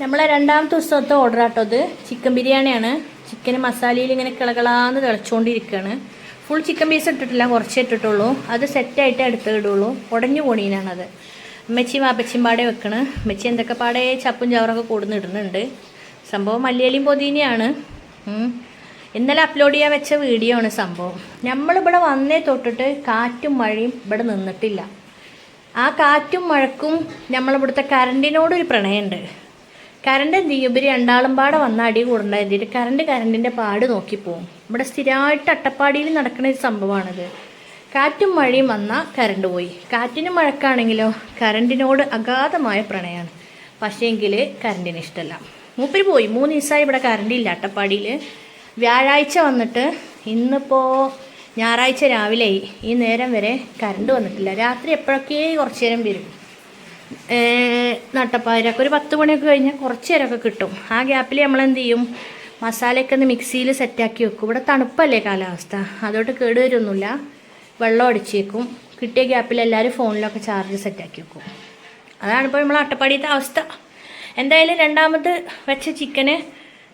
നമ്മളെ രണ്ടാമത്തെ ദിവസത്തെ ഓർഡർ ആട്ടോ ഇത്. ചിക്കൻ ബിരിയാണിയാണ്. ചിക്കൻ മസാലയിൽ ഇങ്ങനെ കിളകളാന്ന് തിളച്ചുകൊണ്ടിരിക്കുകയാണ് ഫുൾ ചിക്കൻ പീസ് ഇട്ടിട്ടില്ല കുറച്ച് ഇട്ടിട്ടുള്ളൂ. അത് സെറ്റായിട്ട് എടുത്ത് ഇടുള്ളൂ. ഉടഞ്ഞു പോണീനാണത്. അമ്മച്ചി അപ്പച്ചിയും പാടെ വെക്കണ്. അമ്മച്ചി എന്തൊക്കെ പാടെ ചപ്പും ചവറൊക്കെ കൂടുന്ന് ഇടുന്നുണ്ട്. സംഭവം മല്ലിയലിയും പൊതിനെയാണ്. ഇന്നലെ അപ്ലോഡ് ചെയ്യാൻ വെച്ച വീഡിയോ ആണ് സംഭവം. നമ്മളിവിടെ വന്നേ തൊട്ടിട്ട് കാറ്റും മഴയും ഇവിടെ നിന്നിട്ടില്ല. ആ കാറ്റും മഴക്കും നമ്മളിവിടുത്തെ കറണ്ടിനോടൊരു പ്രണയമുണ്ട്. കറണ്ട് എന്ത് ചെയ്യും? ഇവർ രണ്ടാളും പാടെ വന്ന അടി കൂടണ്ട എന്തിട്ട് കറണ്ട് കറണ്ടിന്റെ പാട് നോക്കിപ്പോവും ഇവിടെ സ്ഥിരമായിട്ട് അട്ടപ്പാടിയിൽ നടക്കുന്ന ഒരു സംഭവമാണിത്. കാറ്റും മഴയും വന്നാൽ കറണ്ട് പോയി. കാറ്റിനും മഴക്കാണെങ്കിലോ കറണ്ടിനോട് അഗാധമായ പ്രണയമാണ് പക്ഷേ പക്ഷേങ്കിൽ കറണ്ടിന് ഇഷ്ടമല്ല മൂപ്പര് പോയി. മൂന്ന് ദിവസമായി ഇവിടെ കറണ്ട് ഇല്ല അട്ടപ്പാടിയിൽ വ്യാഴാഴ്ച വന്നിട്ട് ഇന്നിപ്പോൾ ഞായറാഴ്ച രാവിലെ ഈ നേരം വരെ കറണ്ട് വന്നിട്ടില്ല. രാത്രി എപ്പോഴൊക്കെ കുറച്ച് നേരം വരും. നട്ടപ്പാരൊക്കെ. ഒരു പത്ത് മണിയൊക്കെ കഴിഞ്ഞാൽ കുറച്ച് നേരമൊക്കെ കിട്ടും. ആ ഗ്യാപ്പിൽ നമ്മൾ എന്ത് ചെയ്യും മസാലയൊക്കെ ഒന്ന് മിക്സിയിൽ സെറ്റാക്കി വെക്കും. ഇവിടെ തണുപ്പല്ലേ കാലാവസ്ഥ. അതോട്ട് കേടുവരൊന്നുമില്ല വെള്ളം അടിച്ചേക്കും. കിട്ടിയ ഗ്യാപ്പിൽ എല്ലാവരും ഫോണിലൊക്കെ ചാർജ് സെറ്റാക്കി വെക്കും. അതാണ് ഇപ്പോൾ നമ്മൾ അട്ടപ്പാടിയത്തെ അവസ്ഥ. എന്തായാലും രണ്ടാമത് വെച്ച ചിക്കന്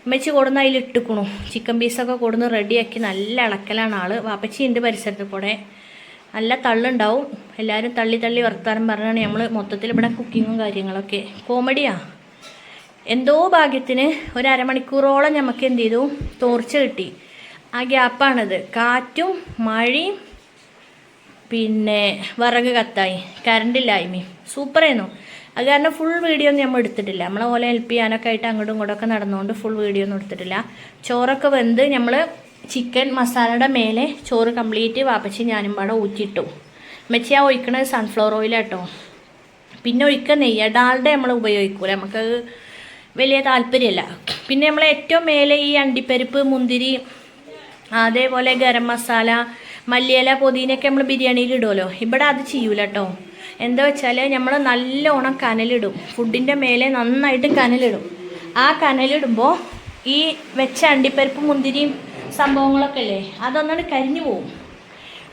അമ്മച്ചി കൊടുന്ന് അതിൽ ഇട്ടുക്കണു. ചിക്കൻ പീസൊക്കെ കൊടുന്ന് റെഡിയാക്കി നല്ല ഇളക്കലാണ് ആൾ വാപ്പച്ചി ഉണ്ട് പരിസരത്ത് കൂടെ. നല്ല തള്ളുണ്ടാവും. എല്ലാവരും തള്ളി തള്ളി വർത്താനം പറഞ്ഞാണ് നമ്മൾ മൊത്തത്തിൽ ഇവിടെ കുക്കിങ്ങും കാര്യങ്ങളൊക്കെ. കോമഡിയാ. എന്തോ ഭാഗ്യത്തിന് ഒരു അരമണിക്കൂറോളം നമുക്ക് എന്ത് ചെയ്തു? തോർച്ച കിട്ടി. ആ ഗ്യാപ്പാണിത്. കാറ്റും മഴയും പിന്നെ വിറക് കത്തായി. കറണ്ടില്ലായ്മയും സൂപ്പറായിരുന്നു അത് കാരണം ഫുൾ വീഡിയോ ഒന്നും നമ്മൾ എടുത്തിട്ടില്ല. നമ്മളെ പോലെ ഹെൽപ്പ് ചെയ്യാനൊക്കെ ആയിട്ട് അങ്ങോട്ടും ഇങ്ങോട്ടൊക്കെ നടന്നുകൊണ്ട് ഫുൾ വീഡിയോ ഒന്നും എടുത്തിട്ടില്ല. ചോറൊക്കെ വെന്ത് നമ്മൾ ചിക്കൻ മസാലയുടെ മേലെ ചോറ് കംപ്ലീറ്റ് വാപ്പച്ചി ഞാനും പാടെ ഊറ്റിയിട്ടു. മെച്ചി ആ ഒഴിക്കണത് സൺഫ്ലവർ ഓയിലാട്ടോ പിന്നെ ഒഴിക്കുക നെയ്യ ഡാൾഡ നമ്മൾ ഉപയോഗിക്കൂല നമുക്ക് വലിയ താല്പര്യമല്ല പിന്നെ നമ്മൾ ഏറ്റവും മേലെ ഈ അണ്ടിപ്പരിപ്പ് മുന്തിരി അതേപോലെ ഗരം മസാല മല്ലിയില പൊതിനൊക്കെ നമ്മൾ ബിരിയാണിയിൽ ഇടുമല്ലോ ഇവിടെ അത് ചെയ്യൂല കേട്ടോ എന്താ വെച്ചാൽ നമ്മൾ നല്ലോണം കനലിടും. ഫുഡിന്റെ മേലെ നന്നായിട്ട് കനലിടും. ആ കനലിടുമ്പോൾ ഈ വെച്ച അണ്ടിപ്പരിപ്പ് മുന്തിരിയും സംഭവങ്ങളൊക്കെ അല്ലേ അതൊന്നാണ് കരിഞ്ഞു പോവും.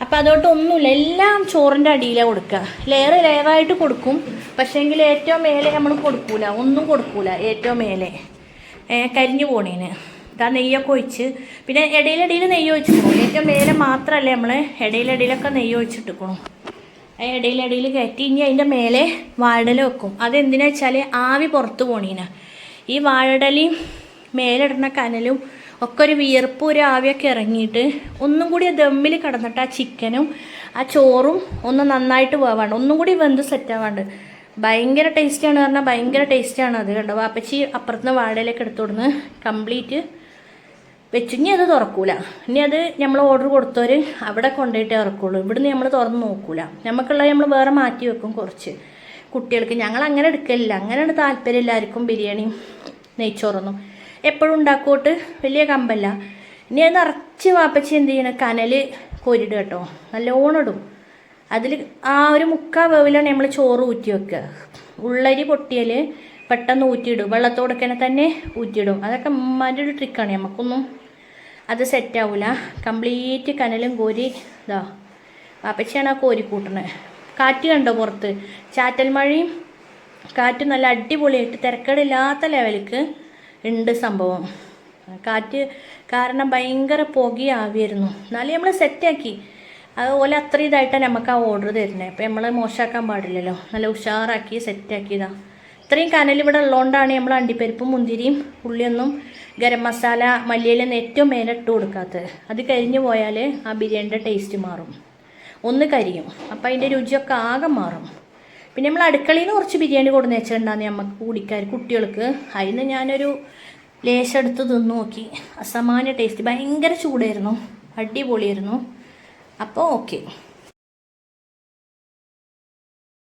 അപ്പം അതുകൊണ്ട് ഒന്നുമില്ല. എല്ലാം ചോറിന്റെ അടിയിലാണ് കൊടുക്കുക. ലെയർ ലെയറായിട്ട് കൊടുക്കും. പക്ഷേങ്കിൽ ഏറ്റവും മേലെ നമ്മൾ കൊടുക്കൂല. ഒന്നും കൊടുക്കൂല ഏറ്റവും മേലെ. കരിഞ്ഞു പോണേന്. ഇതാ നെയ്യൊക്കെ ഒഴിച്ച്. പിന്നെ ഇടയിലിടയിൽ നെയ്യ് ഒഴിച്ചിട്ടു ഏറ്റവും മേലെ മാത്രമല്ലേ നമ്മൾ ഇടയിലിടയിലൊക്കെ നെയ്യ് ഒഴിച്ചിട്ടിക്കണു ഇടയിലിടയിൽ കയറ്റി ഇനി അതിന്റെ മേലെ വാഴടല വെക്കും. അതെന്തിനാ വെച്ചാൽ ആവി പുറത്ത് പോണീന. ഈ വാഴടലയും മേലിടുന്ന കനലും ഒക്കെ ഒരു വിയർപ്പ് ഒരു ആവിയൊക്കെ ഇറങ്ങിയിട്ട് ഒന്നും കൂടി ദമ്മിൽ കിടന്നിട്ട് ആ ചിക്കനും ആ ചോറും ഒന്ന് നന്നായിട്ട് പോവാണ്ട് ഒന്നും കൂടി വെന്ത് സെറ്റാവാണ്ട് ഭയങ്കര ടേസ്റ്റാണ് പറഞ്ഞാൽ ഭയങ്കര ടേസ്റ്റാണ് അത് കണ്ടോ? വാപ്പച്ചി അപ്പുറത്തുനിന്ന് വാഴയിലേക്ക് എടുത്തുകൊടുന്ന് കംപ്ലീറ്റ് വെച്ചു. ഇനി അത് തുറക്കൂല. ഇനി അത് നമ്മൾ ഓർഡർ കൊടുത്തവർ അവിടെ കൊണ്ടുപോയിട്ടേ ഇറക്കുള്ളൂ ഇവിടുന്ന് നമ്മൾ തുറന്ന് നോക്കൂല. നമുക്കുള്ളത് നമ്മൾ വേറെ മാറ്റി വെക്കും കുറച്ച് കുട്ടികൾക്ക്. ഞങ്ങൾ അങ്ങനെ എടുക്കലില്ല. അങ്ങനെയാണ് താല്പര്യം എല്ലാവർക്കും ബിരിയാണിയും നെയ്ച്ചോറൊന്നും. എപ്പോഴും ഉണ്ടാക്കോട്ട് വലിയ കമ്പല്ല. ഇനി അത് നിറച്ച് വാപ്പച്ചി എന്ത് ചെയ്യണം? കനൽ കോരിടുക കേട്ടോ. നല്ലോണം ഇടും. അതിൽ ആ ഒരു മുക്കാ വേവിലാണ് നമ്മൾ ചോറ് ഊറ്റി വെക്കുക. ഉള്ളരി പൊട്ടിയാൽ പെട്ടെന്ന് ഊറ്റിയിടും. വെള്ളത്തോടൊക്കെ തന്നെ ഊറ്റിയിടും. അതൊക്കെ ഉമ്മാന്റെ ഒരു ട്രിക്കാണ് നമുക്കൊന്നും അത് സെറ്റാവില്ല കംപ്ലീറ്റ് കനലും കോരി ഇതാ വാപ്പച്ചിയാണ് ആ കോരി കൂട്ടണത് കാറ്റ് കണ്ടോ പുറത്ത്? ചാറ്റൽ മഴയും കാറ്റ് നല്ല അടിപൊളിയായിട്ട് തിരക്കേടില്ലാത്ത ലെവലിക്ക് ഉണ്ട് സംഭവം. കാറ്റ് കാരണം ഭയങ്കര പുകയും ആവിയായിരുന്നു. എന്നാലും നമ്മൾ സെറ്റാക്കി അതുപോലെ അത്ര ഇതായിട്ടാണ് നമുക്ക് ആ ഓർഡർ തരുന്നത് അപ്പം നമ്മൾ മോശമാക്കാൻ പാടില്ലല്ലോ. നല്ല ഉഷാറാക്കി സെറ്റാക്കിയതാ ഇത്രയും കനൽ ഇവിടെ ഉള്ളതുകൊണ്ടാണ് നമ്മൾ അണ്ടിപ്പരിപ്പും മുന്തിരിയും ഉള്ളിയൊന്നും ഗരം മസാല മല്ലിയിലൊന്നും ഏറ്റവും മേലെ ഇട്ട് കൊടുക്കാത്തത്. അത് കരിഞ്ഞു പോയാൽ ആ ബിരിയാണിയുടെ ടേസ്റ്റ് മാറും. ഒന്ന് കരിയും. അപ്പം അതിന്റെ രുചിയൊക്കെ ആകെ മാറും. പിന്നെ നമ്മൾ അടുക്കളയിൽ നിന്ന് കുറച്ച് ബിരിയാണി കൊടുന്ന് വെച്ചിട്ടുണ്ടാകുന്ന നമുക്ക് കുടിക്കാർ കുട്ടികൾക്ക്. അതിന് ഞാനൊരു ലേശം എടുത്ത് തിന്നു നോക്കി. അസാമാന്യ ടേസ്റ്റ് ഭയങ്കര ചൂടായിരുന്നു. അടിപൊളിയായിരുന്നു. അപ്പോൾ ഓക്കെ